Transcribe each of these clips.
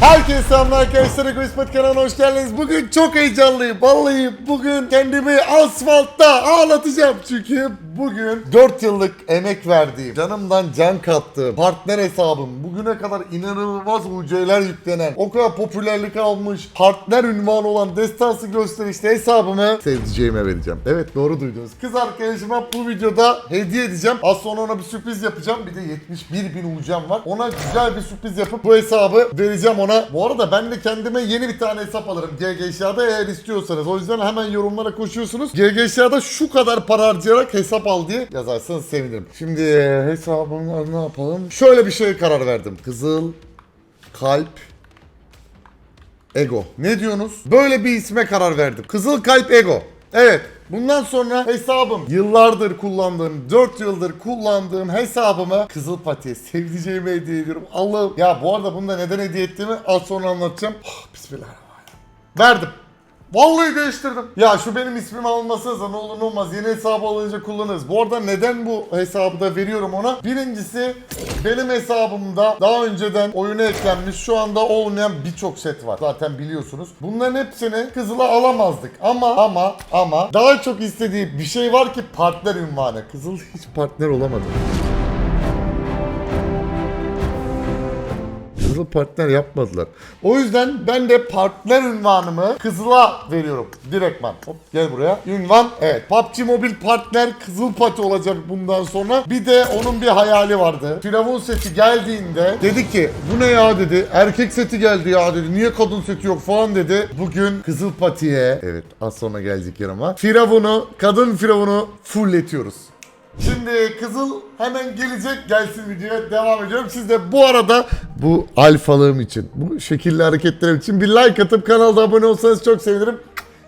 Herkese selamlar arkadaşlar. Egoismet kanalına hoş geldiniz. Bugün çok heyecanlıyım. Vallahi bugün kendimi asfaltta ağlatacağım. Çünkü bugün 4 yıllık emek verdiğim, canımdan can kattığım partner hesabım, bugüne kadar inanılmaz UC'ler yüklenen, o kadar popülerlik almış, partner ünvanı olan destansı gösterişli hesabımı sevdiceğime vereceğim. Evet doğru duydunuz. Kız arkadaşıma bu videoda hediye edeceğim. Az sonra ona bir sürpriz yapacağım. Bir de 71 bin UC'm var. Ona güzel bir sürpriz yapıp bu hesabı vereceğim ona. Bu arada ben de kendime yeni bir tane hesap alırım GGŞ'da eğer istiyorsanız. O yüzden hemen yorumlara koşuyorsunuz. GGŞ'da şu kadar para harcayarak hesap al diye yazarsanız sevinirim. Şimdi e, hesabımı ne yapalım? Şöyle bir şeye karar verdim. Kızıl kalp Ego. Ne diyorsunuz? Böyle bir isme karar verdim. Kızıl Kalp Ego. Evet. Bundan sonra hesabım yıllardır kullandığım, 4 yıldır kullandığım hesabımı Kızıl Pati'ye sevdiceğime hediye ediyorum. Allah'ım. Ya bu arada bunu da neden hediye ettiğimi az sonra anlatacağım. Oh, Bismillahirrahmanirrahim. Verdim. Vallahi değiştirdim. Ya şu benim ismimi almasanıza ne olur ne olmaz. Yeni hesabı alınca kullanırız. Bu arada neden bu hesabı da veriyorum ona? Birincisi benim hesabımda daha önceden oyuna eklenmiş şu anda olmayan birçok set var. Zaten biliyorsunuz. Bunların hepsini Kızıl'a alamazdık. Ama ama ama daha çok istediği bir şey var ki partner ünvanı. Kızıl hiç partner olamadı. Kızıl partner yapmadılar. O yüzden ben de partner ünvanımı Kızıl'a veriyorum. Direktman. Hop gel buraya. Ünvan evet. PUBG Mobile partner Kızıl Pati olacak bundan sonra. Bir de onun bir hayali vardı. Firavun seti geldiğinde dedi ki bu ne ya dedi. Erkek seti geldi ya dedi. Niye kadın seti yok falan dedi. Bugün Kızıl Pati'ye evet az sonra gelecek yanıma. Firavun'u kadın Firavun'u fulletiyoruz. Şimdi Kızıl hemen gelecek gelsin videoya devam ediyorum. Siz de bu arada bu alfalığım için, bu şekilli hareketlerim için bir like atıp kanalda abone olsanız çok sevinirim.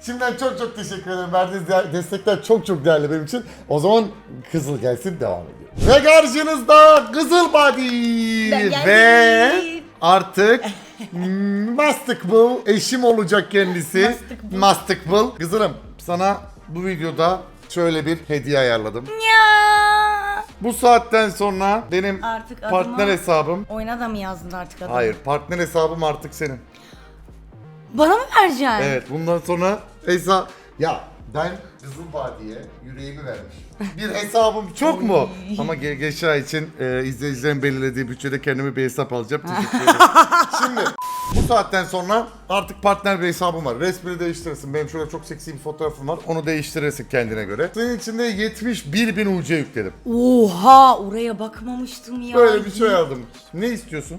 Şimdiden çok çok teşekkür ederim. Verdiğiniz destekler çok çok değerli benim için. O zaman Kızıl gelsin devam ediyor. Ve karşınızda Kızıl Body. Ve artık Mastıkbıl eşim olacak kendisi. Mastıkbıl. Kızılım sana bu videoda şöyle bir hediye ayarladım. Ya. Bu saatten sonra benim Artık partner hesabım. Oyuna da mı yazdın artık adını? Hayır, partner hesabım artık senin. Bana mı vereceksin? Evet, bundan sonra hesap ya ben Kızıl Vadi'ye yüreğimi vermişim. Bir hesabım çok mu? Ama GGŞA için e, izleyicilerin belirlediği bütçede kendime bir hesap alacağım. Teşekkür ederim. Şimdi bu saatten sonra artık partner bir hesabım var. Resmini değiştirirsin. Benim şöyle çok seksi bir fotoğrafım var. Onu değiştirirsin kendine göre. Senin için de 71 bin UC yükledim. Oha oraya bakmamıştım ya. Böyle bir şey aldım. Ne istiyorsun?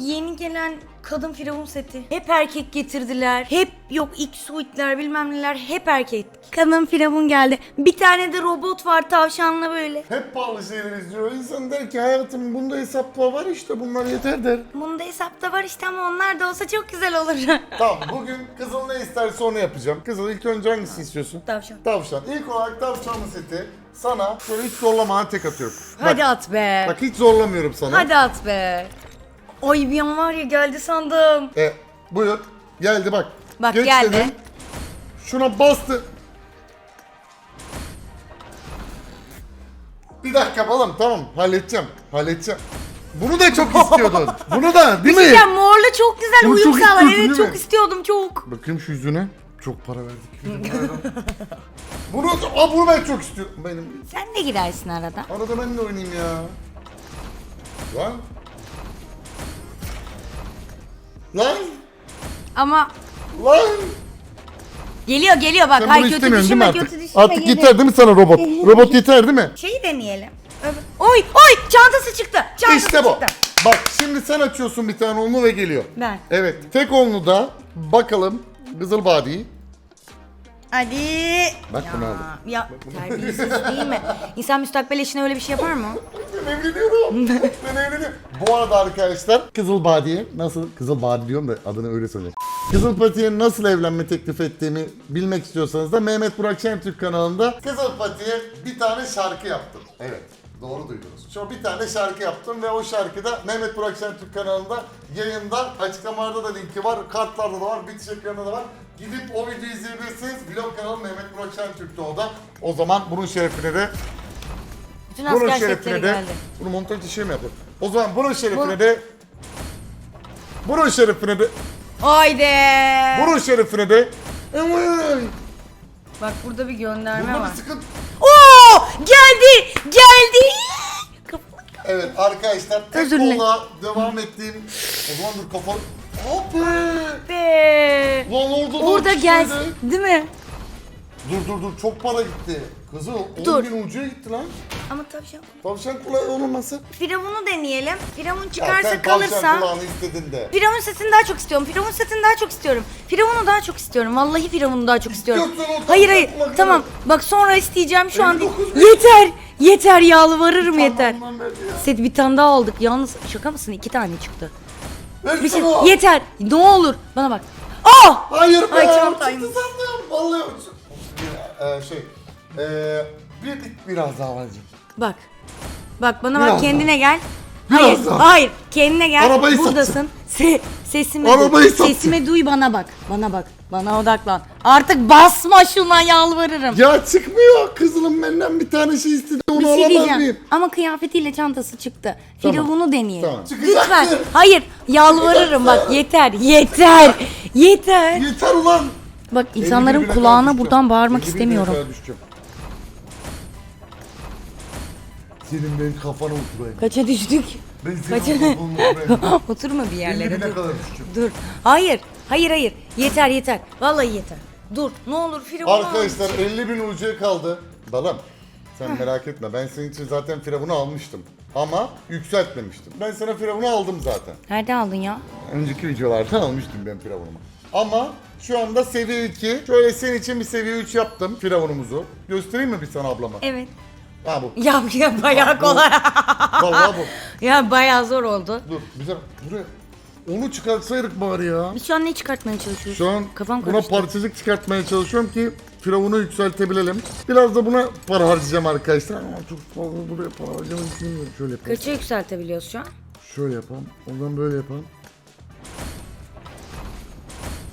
Yeni gelen kadın firavun seti. Hep erkek getirdiler. Hep yok ilk suitler bilmem neler hep erkek. Kadın firavun geldi. Bir tane de robot var tavşanla böyle. Hep pahalı şeyler izliyor. İnsan der ki hayatım bunda hesapla var işte bunlar yeter der. Bunda hesapta var işte ama onlar da olsa çok güzel olur. Tamam bugün Kızıl ne isterse onu yapacağım. Kızıl ilk önce hangisini istiyorsun? Tavşan. Tavşan. İlk olarak tavşanlı seti sana şöyle hiç zorlamadan tek atıyorum. Hadi bak, at be. bak hiç zorlamıyorum sana. Hadi at be. Ay bir an var ya geldi sandım. E, buyur. Geldi bak. Bak, Geç geldi. dedim. Şuna bastı. Bir dakika balım tamam halledeceğim. Halledeceğim. Bunu da çok istiyordun. Bunu da değil mi? Ya morla çok güzel Bunu uyum çok sağlar. istiyordun, Evet değil çok mi? istiyordum çok. Bakayım şu yüzüne. Çok para verdik. bunu, aa, bunu ben çok istiyorum. Benim Sen de girersin arada. Arada ben de oynayayım ya. Lan. Lan. Ama Lan. geliyor geliyor bak. Sen bunu kötü istemiyorsun değil mi düşünme artık? kötü düşünme. Artık geliyor. yeter değil mi sana robot? robot yeter değil mi? Şeyi deneyelim. Öbür- Oy oy çantası çıktı. Çantası İşte bu. çıktı. Bak şimdi sen açıyorsun bir tane onlu ve geliyor. Ben. Evet. Tek onlu da bakalım Kızıl Badi'yi. Hadi. Bak bunu aldım. Ya terbiyesiz değil mi? İnsan müstakbel eşine öyle bir şey yapar mı? Ben evleniyorum. ben evleniyorum. Bu arada arkadaşlar Kızıl Badiye nasıl Kızıl Badi diyorum da adını öyle söyleyeyim. Kızıl Pati'ye nasıl evlenme teklif ettiğimi bilmek istiyorsanız da Mehmet Burak Şentürk kanalında Kızıl Pati'ye bir tane şarkı yaptım. Evet. Doğru duydunuz. Şu bir tane şarkı yaptım ve o şarkıda Mehmet Burak Şentürk kanalında yayında açıklamalarda da linki var, kartlarda da var, bitiş ekranında da var. Gidip o videoyu izleyebilirsiniz. Vlog kanalı Mehmet Burak Şentürk'te o da. O zaman bunun şerefine de Bütün bunun asker şerefine setleri de geldi. bunu montaj işi mi yapalım? O zaman bunun şerefine de Vurun şerifine de. Haydi. Vurun şerifine de. Bak burada bir gönderme Bunda var. bir sıkıntı. Oo! Geldi! Geldi! Evet arkadaşlar tek Özür dilerim. kolla devam ettiğim. O zaman dur kafa. Hop be. Be. Lan orada da Orada. Değil mi? Dur dur dur çok para gitti. Kızı 10 Dur. bin ucuya gitti lan. Ama tavşan. Tavşan kulağı olmaması. Firavunu deneyelim. Firavun çıkarsa sen tavşan kalırsa. kulağını istedin de. Firavun setini daha çok istiyorum. Firavun setini daha çok istiyorum. Firavunu daha çok istiyorum. Vallahi Firavunu daha çok istiyorum. İstiyorsan o Hayır tavşan hayır. kulakları. Tamam. Bak sonra isteyeceğim şu an değil. 59 bin. Yeter. Yeter yalvarırım yeter. Ya. Set bir tane daha aldık. Yalnız şaka mısın? İki tane çıktı. Ver Bir şey, şunu. yeter. Ne olur. Bana bak. Oh! Hayır be. Ay, Ay, çantaymış. çıktı sandım. Vallahi uçtu. Ee, şey. Ee, bir, biraz daha alacağım. Bak. Bak bana Biraz bak kendine gel. Biraz Hayır, daha. hayır. Kendine gel. Arabayı Buradasın. Se sesimi Arabayı duy. sattın. Sesimi duy bana bak. Bana bak. Bana odaklan. Artık basma şuna yalvarırım. Ya çıkmıyor. Kızılım benden bir tane şey istedi. Onu Bir şey alamaz mıyım? Ama kıyafetiyle çantası çıktı. Tamam. Firavunu deneyelim. Tamam. Lütfen. Hayır. Yalvarırım bak yeter. Yeter. Yeter. Yeter ulan. Bak 51 insanların kulağına buradan bağırmak 51 bine istemiyorum. Senin benim kafana oturayım. Kaça düştük? Ben Kaça? senin kafana oturayım. Oturma bir 50 yerlere bine dur. kadar düşeceğim. Dur. Hayır. Hayır hayır. Yeter yeter. Vallahi yeter. Dur. Ne olur Firavunu al. Arkadaşlar 50 bin ucuya kaldı. Balım sen merak etme ben senin için zaten firavunu almıştım. Ama yükseltmemiştim. Ben sana firavunu aldım zaten. Nerede aldın ya? Önceki videolarda almıştım ben firavunumu. Ama şu anda seviye 2. Şöyle senin için bir seviye 3 yaptım firavunumuzu. Göstereyim mi bir sana ablama? Evet. Ha bu. Ya, ya bayağı Bu. kolay. Vallahi bu. ya bayağı zor oldu. Dur güzel. Buraya. Onu çıkartsaydık bari ya. Biz şu an ne çıkartmaya çalışıyoruz? Şu an Kafam buna karıştı. parçacık çıkartmaya çalışıyorum ki firavunu yükseltebilelim. Biraz da buna para harcayacağım arkadaşlar. Ama çok fazla buraya para harcamak istemiyorum. Şöyle yapalım. Kaça yükseltebiliyoruz şu an? Şöyle yapalım. O zaman böyle yapalım.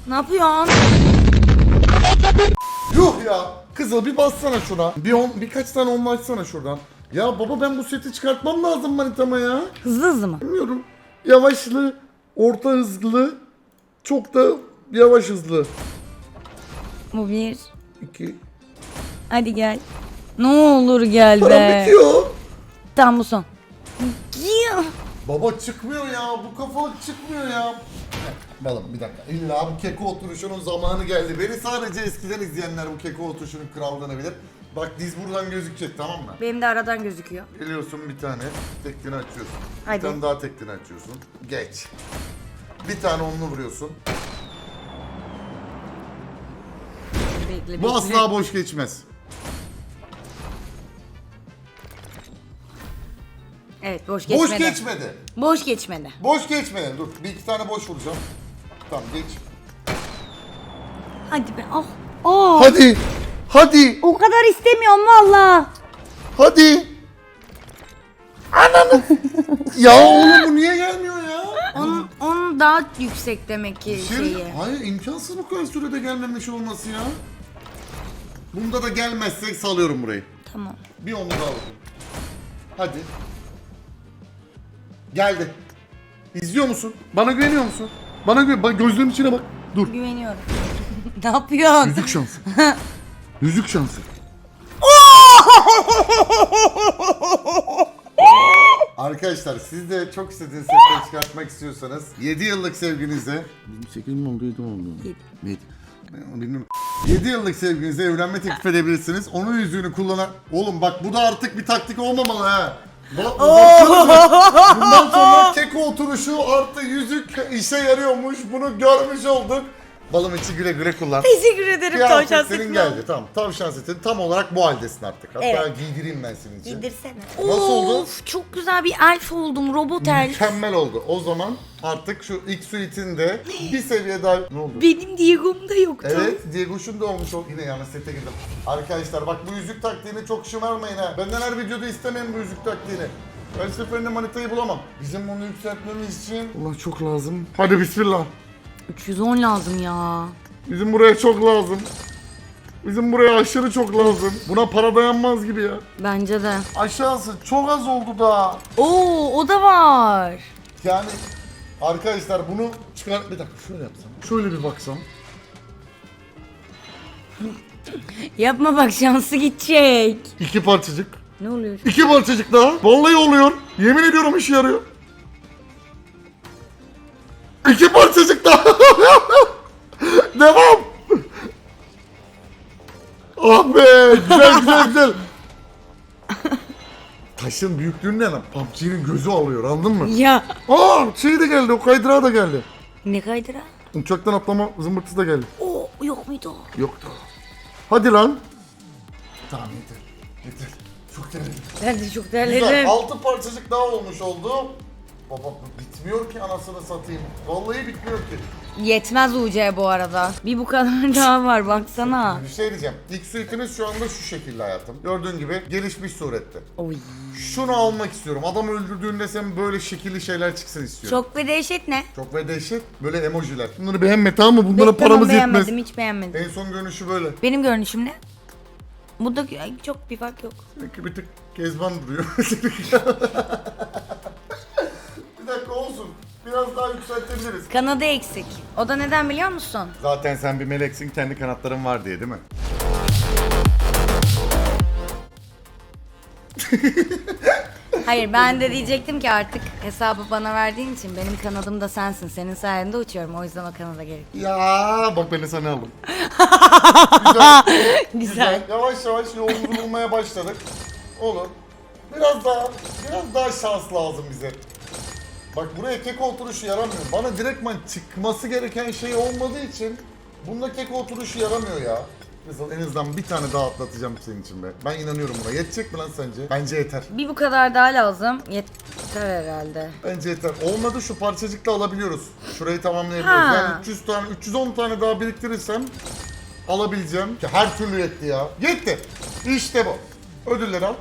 Ne yapıyorsun? Yuh ya. Kızıl bir bassana şuna. Bir on, birkaç tane onlu açsana şuradan. Ya baba ben bu seti çıkartmam lazım manitama ya. Hızlı hızlı mı? Bilmiyorum. Yavaşlı, orta hızlı, çok da yavaş hızlı. Bu bir. İki. Hadi gel. Ne olur gel Param be. bitiyor. Tamam bu son. Baba çıkmıyor ya. Bu kafalık çıkmıyor ya. Balım bir dakika. İlla bu keko oturuşunun zamanı geldi. Beni sadece eskiden izleyenler bu keko oturuşunun krallığını bilir. Bak diz buradan gözükecek tamam mı? Benim de aradan gözüküyor. Geliyorsun bir tane teklini açıyorsun. Hadi. Bir tane daha teklini açıyorsun. Geç. Bir tane onlu vuruyorsun. Bekle, Bu bekle. asla boş geçmez. Evet boş geçmedi. Boş geçmedi. Boş geçmedi. Boş geçmedi. Dur bir iki tane boş vuracağım. Tamam geç. Hadi be. Oh. Oh. Hadi. Hadi. O kadar istemiyorum valla. Hadi. Ananı. ya oğlum bu niye gelmiyor ya? Onun, onun daha yüksek demek ki Şey, şeyi. hayır imkansız bu kadar sürede gelmemiş olması ya. Bunda da gelmezsek salıyorum burayı. Tamam. Bir onu daha vurayım. Hadi. Geldi. İzliyor musun? Bana güveniyor musun? Bana güven. Bak gözlerimin içine bak. Dur. Güveniyorum. ne yapıyorsun? Yüzük şansı. Yüzük şansı. Arkadaşlar siz de çok istediğiniz setleri çıkartmak istiyorsanız 7 yıllık sevginize 28 mi oldu 7 mi oldu? Yedi. 7. Bilmiyorum. 7 yıllık sevginize evlenme teklif edebilirsiniz. Onun yüzüğünü kullanan... Oğlum bak bu da artık bir taktik olmamalı ha. Bak, bakıyoruz. Bundan sonra keko oturuşu artı yüzük işe yarıyormuş. Bunu görmüş olduk. Balım içi güle güle kullan. Teşekkür ederim tavşan Kıyafet senin setine. geldi tamam. Tavşan setin tam olarak bu haldesin artık. Hatta Evet. giydireyim ben senin için. Giydirsene. Nasıl oldu? Of, çok güzel bir elf oldum. Robot elf. Mükemmel oldu. O zaman artık şu ilk suite'in de bir seviye daha... Ne oldu? Benim Diego'm da yoktu. Evet, Diego'şun da olmuş oldu. Yine yanlış sete girdim. Arkadaşlar bak bu yüzük taktiğini çok şımarmayın ha. Benden her videoda istemeyin bu yüzük taktiğini. Her seferinde manitayı bulamam. Bizim onu yükseltmemiz için... Allah çok lazım. Hadi bismillah. 310 lazım ya. Bizim buraya çok lazım. Bizim buraya aşırı çok lazım. Buna para dayanmaz gibi ya. Bence de. Aşağısı çok az oldu da. Oo o da var. Yani Arkadaşlar bunu çıkar... Bir dakika şöyle yapsam. Şöyle bir baksam. Yapma bak şansı gidecek. İki parçacık. Ne oluyor? İki parçacık daha. Vallahi oluyor. Yemin ediyorum işe yarıyor. İki parçacık daha. Devam. Ah be. Güzel güzel güzel. Taşın lan? PUBG'nin gözü alıyor anladın mı? Ya. Aa şey de geldi o kaydırağı da geldi. Ne kaydıra? Uçaktan atlama zımbırtısı da geldi. O yok muydu o? Yoktu. Hadi lan. Tamam yeter. Yeter. Çok terledim. Ben de çok Güzel. terledim. 6 parçacık daha olmuş oldu. Baba bitmiyor ki anasını satayım. Vallahi bitmiyor ki. Yetmez UC bu arada. Bir bu kadar daha var baksana. Bir şey diyeceğim. İlk suitimiz şu anda şu şekilde hayatım. Gördüğün gibi gelişmiş surette. Oy. Şunu almak istiyorum. Adam öldürdüğünde sen böyle şekilli şeyler çıksın istiyorum. Çok ve dehşet ne? Çok ve dehşet. Böyle emojiler. Bunları beğenme tamam mı? Bunlara Ben- paramız yetmez. beğenmedim hiç beğenmedim. En son görünüşü böyle. Benim görünüşüm ne? Bu da ay, çok bir fark yok. Seninki bir tık kezban duruyor. Yükseltebiliriz. Kanadı eksik. O da neden biliyor musun? Zaten sen bir meleksin kendi kanatların var diye değil mi? Hayır ben de diyecektim ki artık hesabı bana verdiğin için benim kanadım da sensin. Senin sayende uçuyorum o yüzden o kanada gerek. Ya bak beni sana aldım. Güzel. Güzel. Yavaş yavaş yolumuzu bulmaya başladık. Olur. Biraz daha, biraz daha şans lazım bize. Bak buraya kek oturuşu yaramıyor. Bana direktman çıkması gereken şey olmadığı için bunda kek oturuşu yaramıyor ya. Kızıl en azından bir tane daha atlatacağım senin için be. Ben inanıyorum buna. Yetecek mi lan sence? Bence yeter. Bir bu kadar daha lazım. Yeter herhalde. Bence yeter. Olmadı şu parçacıkla alabiliyoruz. Şurayı tamamlayabiliyoruz. Ha. Yani 300 tane, 310 tane daha biriktirirsem alabileceğim. Ki her türlü yetti ya. Yetti. İşte bu. Ödülleri al.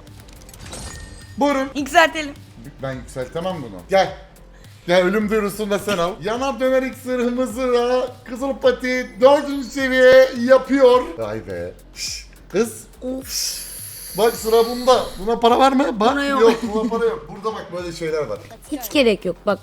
Buyurun. Yükseltelim. Ben yükseltemem bunu. Gel. Gel ölüm duyurusunu da sen al. Yanar döner iksirimizi Kızıl Pati 4. seviye yapıyor. Vay be. Şş, Kız. Of. Bak sıra bunda. Buna para var mı? Bak Buna yok. yok. Buna para yok. Burada bak böyle şeyler var. Hiç gerek yok bak.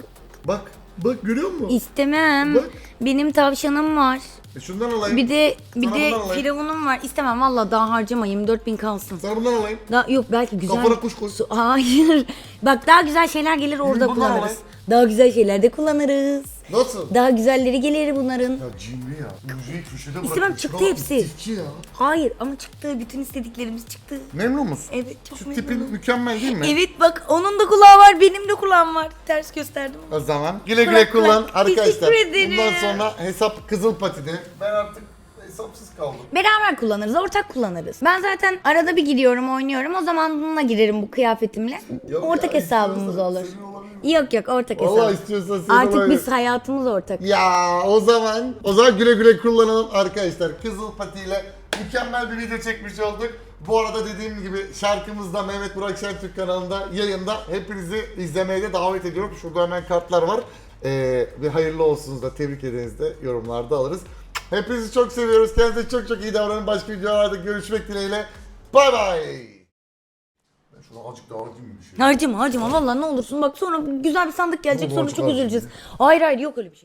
Bak. Bak görüyor musun? İstemem. Bak. Benim tavşanım var. E şundan alayım. Bir de bir Sana de alayım. firavunum var. İstemem valla daha harcama 24 bin kalsın. Sana bundan alayım. Daha yok belki güzel. Kafana kuş koy. Su- Hayır. Bak daha güzel şeyler gelir orada bundan kullanırız. alayım. Daha güzel şeyler de kullanırız. Nasıl? Daha güzelleri gelir bunların. Ya cimri ya. Müziği köşede bırakmış. İstemem, çıktı hepsi. istifçi ya. Hayır ama çıktı. Bütün istediklerimiz çıktı. Memnun musun? Evet çok Şu memnunum. tipin mükemmel değil mi? Evet bak onun da kulağı var benim de kulağım var. Ters gösterdim. O zaman güle güle Kulak, kullan arkadaşlar. Teşekkür ederim. Bundan sonra hesap Kızıl Pati'de. Ben artık hesapsız kaldım. Beraber kullanırız, ortak kullanırız. Ben zaten arada bir gidiyorum, oynuyorum. O zaman bununla girerim bu kıyafetimle. Yok ortak ya, hesabımız olur. senin. Yok yok ortak hesap. istiyorsan senin Artık olabilir. biz hayatımız ortak. Ya o zaman o zaman güle güle kullanalım arkadaşlar. Kızıl Pati ile mükemmel bir video çekmiş olduk. Bu arada dediğim gibi şarkımız da Mehmet Burak Şentürk kanalında yayında. Hepinizi izlemeye de davet ediyorum. Şurada hemen kartlar var. Ee, ve hayırlı olsunuz da tebrik ederiz de yorumlarda alırız. Hepinizi çok seviyoruz. Kendinize çok çok iyi davranın. Başka videolarda görüşmek dileğiyle. Bay bay. Şuna azıcık daha harcayayım mı bir şey? Harcama harcama valla ne olursun bak sonra güzel bir sandık gelecek sonra çok üzüleceğiz. Hayır hayır yok öyle bir şey.